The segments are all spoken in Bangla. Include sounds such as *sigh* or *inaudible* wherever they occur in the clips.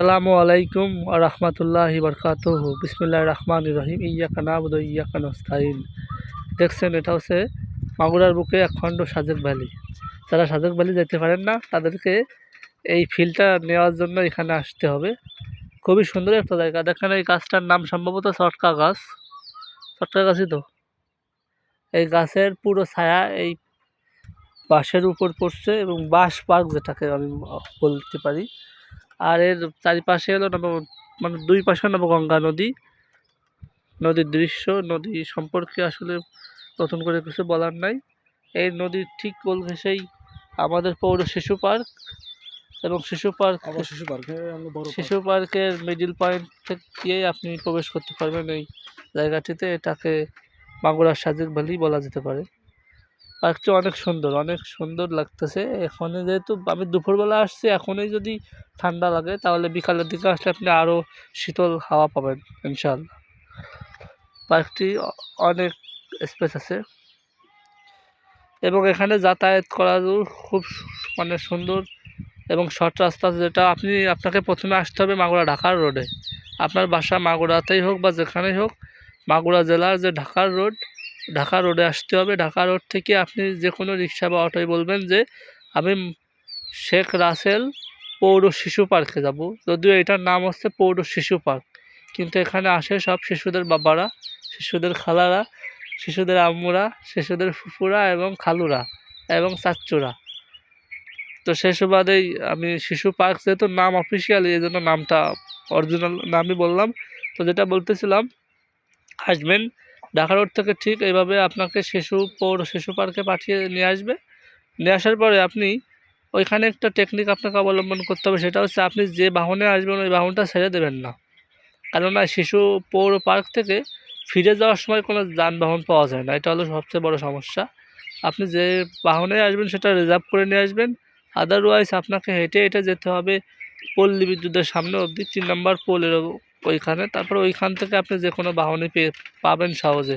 আসসালামু আলাইকুম রহমতুল্লাহ বরকাত বিসমুল্লাহ রহমান রহিম। ইয়াকা নাবুদ ইয়াকা নস্তাইন দেখছেন, এটা হচ্ছে মাগুরার বুকে একখণ্ড সাজেক ভ্যালি। যারা সাজেক ভ্যালি যেতে পারেন না, তাদেরকে এই ফিলটা নেওয়ার জন্য এখানে আসতে হবে। খুবই সুন্দর একটা জায়গা। দেখেন, এই গাছটার নাম সম্ভবত চটকা গাছ। চটকা গাছই তো। এই গাছের পুরো ছায়া এই বাঁশের উপর পড়ছে এবং বাঁশ পার্ক যেটাকে আমি বলতে পারি। আর এর চারিপাশে হলো নব মানে দুই পাশে নবগঙ্গা নদী। নদীর দৃশ্য নদী সম্পর্কে আসলে নতুন করে কিছু বলার নাই। এই নদীর ঠিক কোল ঘেঁষেই আমাদের পৌর শিশু পার্ক এবং শিশু পার্ক শিশু পার্কে শিশু পার্কের মিডিল পয়েন্ট থেকে আপনি প্রবেশ করতে পারবেন এই জায়গাটিতে। এটাকে মাগুরার সাজের ভ্যালি বলা যেতে পারে। পার্কটি অনেক সুন্দর অনেক সুন্দর লাগতেছে। এখানে যেহেতু আমি দুপুরবেলা আসছি, এখনই যদি ঠান্ডা লাগে তাহলে বিকালের দিকে আসলে আপনি আরও শীতল হাওয়া পাবেন ইনশাল্লাহ পার্কটি অনেক স্পেস আছে। এবং এখানে যাতায়াত করারও খুব মানে সুন্দর এবং শর্ট রাস্তা যেটা আপনি, আপনাকে প্রথমে আসতে হবে মাগুরা ঢাকার রোডে। আপনার বাসা মাগুরাতেই হোক বা যেখানেই হোক, মাগুরা জেলার যে ঢাকার রোড ঢাকা রোডে আসতে হবে। ঢাকা রোড থেকে আপনি যে কোনো রিক্সা বা অটোয় বলবেন যে, আমি শেখ রাসেল পৌর শিশু পার্কে যাব। যদিও এটার নাম হচ্ছে পৌর শিশু পার্ক। কিন্তু এখানে আসে সব শিশুদের বাবারা, শিশুদের খালারা, শিশুদের আম্মুরা, শিশুদের ফুফুরা এবং খালুরা এবং চাচ্চুরা। তো সেই সুবাদেই আমি শিশু পার্ক যেহেতু নাম অফিসিয়ালি এই জন্য নামটা অরিজিনাল নামই বললাম। তো যেটা বলতেছিলাম, আসবেন ঢাকা রোড থেকে ঠিক এইভাবে আপনাকে শিশু পৌর, শিশু পার্কে পাঠিয়ে নিয়ে আসবে। নিয়ে আসার পরে আপনি ওইখানে একটা টেকনিক আপনাকে অবলম্বন করতে হবে, সেটা হচ্ছে আপনি যে বাহনে আসবেন ওই বাহনটা ছেড়ে দেবেন না। কেননা শিশু পৌর পার্ক থেকে ফিরে যাওয়ার সময় কোনো যানবাহন পাওয়া যায় না, এটা হলো সবচেয়ে বড় সমস্যা। আপনি যে বাহনে আসবেন সেটা রিজার্ভ করে নিয়ে আসবেন আদারওয়াইজ আপনাকে হেঁটে হেঁটে যেতে হবে পল্লী বিদ্যুতের সামনে অবধি। তিন নম্বর পোলের ওইখানে, তারপরে ওইখান থেকে আপনি যে কোনো বাহনে পেয়ে পাবেন সহজে।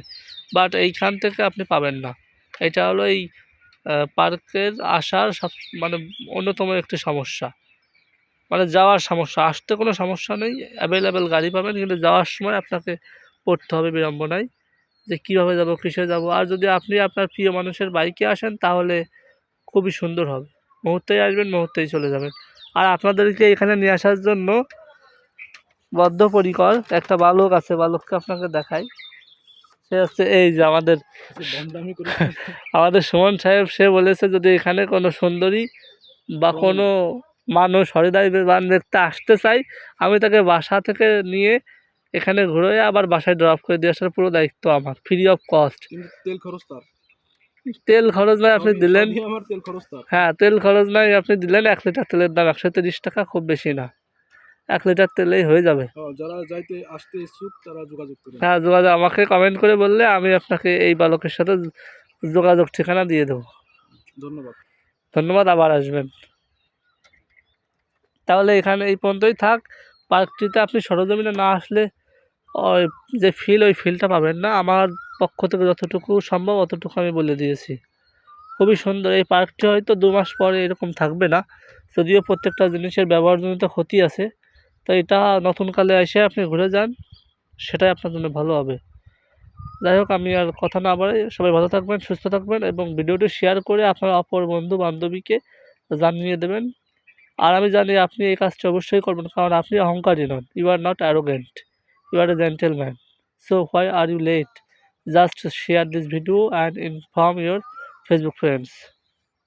বাট এইখান থেকে আপনি পাবেন না। এটা হলো এই পার্কের আসার সব মানে অন্যতম একটি সমস্যা। মানে যাওয়ার সমস্যা। আসতে কোনো সমস্যা নেই। অ্যাভেলেবেল গাড়ি পাবেন, কিন্তু যাওয়ার সময় আপনাকে পড়তে হবে বিড়ম্বনায় যে কীভাবে যাব, কিসে যাব। আর যদি আপনি আপনার প্রিয় মানুষের বাইকে আসেন, তাহলে খুবই সুন্দর হবে। মুহূর্তেই আসবেন, মুহূর্তেই চলে যাবেন। আর আপনাদেরকে এখানে নিয়ে আসার জন্য বদ্ধপরিকর। একটা বালক আছে বালককে আপনাকে দেখাই। সে হচ্ছে এই যে আমাদের *laughs* আমাদের সুমন সাহেব সে বলেছে যদি এখানে কোনো সুন্দরী বা কোনো মানুষ হৃদয়বান দেখতে আসতে চাই আমি তাকে বাসা থেকে নিয়ে এখানে ঘুরে আবার বাসায় ড্রপ করে দিয়ে আসার পুরো দায়িত্ব আমার ফ্রি অফ কস্ট তেল খরচ তার। তেল খরচ নয় আপনি দিলেন। হ্যাঁ তেল খরচ নয় আপনি দিলেন এক লিটার তেলের দাম একশো তিরিশ টাকা খুব বেশি না। এক লিটার তেলেই হয়ে যাবে। হ্যাঁ, যারা যাইতে আসতে ইচ্ছুক তারা যোগাযোগ হ্যাঁ যোগাযোগ আমাকে কমেন্ট করে বললে আমি আপনাকে এই বালকের সাথে যোগাযোগ ঠিকানা দিয়ে দেবো। ধন্যবাদ। ধন্যবাদ আবার আসবেন। তাহলে এখানে এই পর্যন্তই থাক। পার্কটিতে আপনি সরজমিনে না আসলে ওই যে ফিল ওই ফিলটা পাবেন না। আমার পক্ষ থেকে যতটুকু সম্ভব অতটুকু আমি বলে দিয়েছি। খুবই সুন্দর। এই পার্কটি হয়তো দু মাস পরে এরকম থাকবে না। যদিও প্রত্যেকটা জিনিসের ব্যবহারজনিত ক্ষতি আছে। তো এটা নতুনকালে এসে আপনি ঘুরে যান, সেটাই আপনার জন্য ভালো হবে। যাই হোক, আমি আর কথা না বাড়াই, সবাই ভালো থাকবেন, সুস্থ থাকবেন, এবং ভিডিওটি শেয়ার করে আপনার অপর বন্ধু বান্ধবীকে জানিয়ে দেবেন। আর আমি জানি আপনি এই কাজটি অবশ্যই করবেন, কারণ আপনি অহংকারী নন you are not arrogant you are a gentleman so why are you late just share this video and inform your Facebook friends